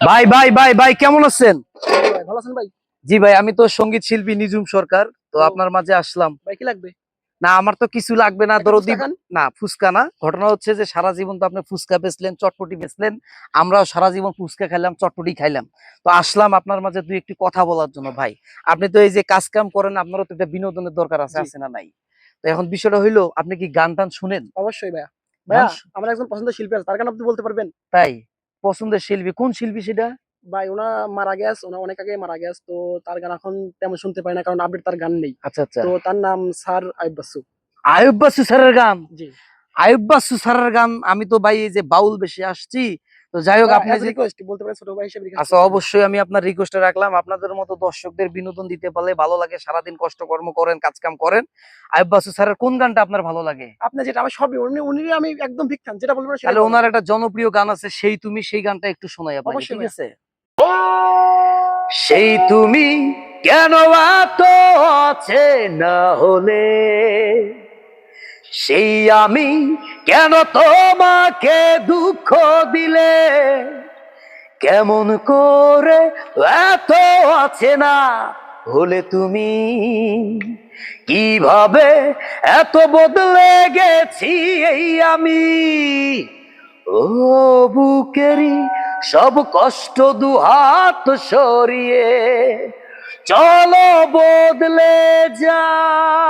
ভাই ভাই ভাই ভাই কেমন আছেন? ভালো আছেন ভাই? জি ভাই আমি তো সংগীত শিল্পী নিজুম সরকার তো আপনার মাঝে আসলাম। ভাই কি লাগবে? না আমার তো কিছু লাগবে না দরদি না ফুচকা না। ঘটনা হচ্ছে যে সারা জীবন তো আপনি ফুচকা বেচলেন চটপটি বেচলেন আমরাও সারা জীবন ফুচকা খাইলাম চটপটি খাইলাম। তো আসলাম আপনার মাঝে দুই একটি কথা বলার জন্য ভাই। আপনি তো এই যে কাজ কাম করেন আপনারও তো একটা বিনোদনের দরকার আছে আছে না নাই? তো এখন বিষয়টা হইল আপনি কি গান টান শুনেন? অবশ্যই ভাইয়া। ভাইয়া আমার একজন পছন্দের শিল্পী আছে তার গান আপনি বলতে পারবেন? তাই? পছন্দের শিল্পী। কোন শিল্পী সেটা? ভাই ওনা মারা গেছে ওনা অনেক আগে মারা গেছে তো তার গান এখন তেমন শুনতে পাই না কারণ আপডেট তার গান নেই। আচ্ছা আচ্ছা। তো তার নাম স্যার আইব বাসু। আয়ুব বাসু স্যারের গান? জি। আয়ুব বাসু স্যারের গান আমি তো ভাই এই যে বাউল বেশি আসছি। তো যাই হোক আপনি বলতে পারেন ছোট ভাই হিসেবে আচ্ছা অবশ্যই আমি আপনার রিকোয়েস্টে রাখলাম। আপনাদের মতো দর্শকদের বিনোদন দিতে পারলে ভালো লাগে সারাদিন কষ্ট কর্ম করেন কাজ কাম করেন। আয়ুব বাসু স্যারের কোন গানটা আপনার ভালো লাগে? আপনি যেটা আমি সবই উনি উনি আমি একদম ফ্যান যেটা বলবেন তাহলে ওনার একটা জনপ্রিয় গান আছে সেই তুমি সেই গানটা একটু শোনাই আপনাকে অবশ্যই ঠিক আছে সেই তুমি কেন এত আছে না হলে? সেই আমি কেন তোমাকে দুঃখ দিলে? কেমন করে এত আছে না হলে তুমি? কীভাবে এত বদলে গেছি এই আমি? ও বুকেরি সব কষ্ট দুহাত সরিয়ে চলো বদলে যা।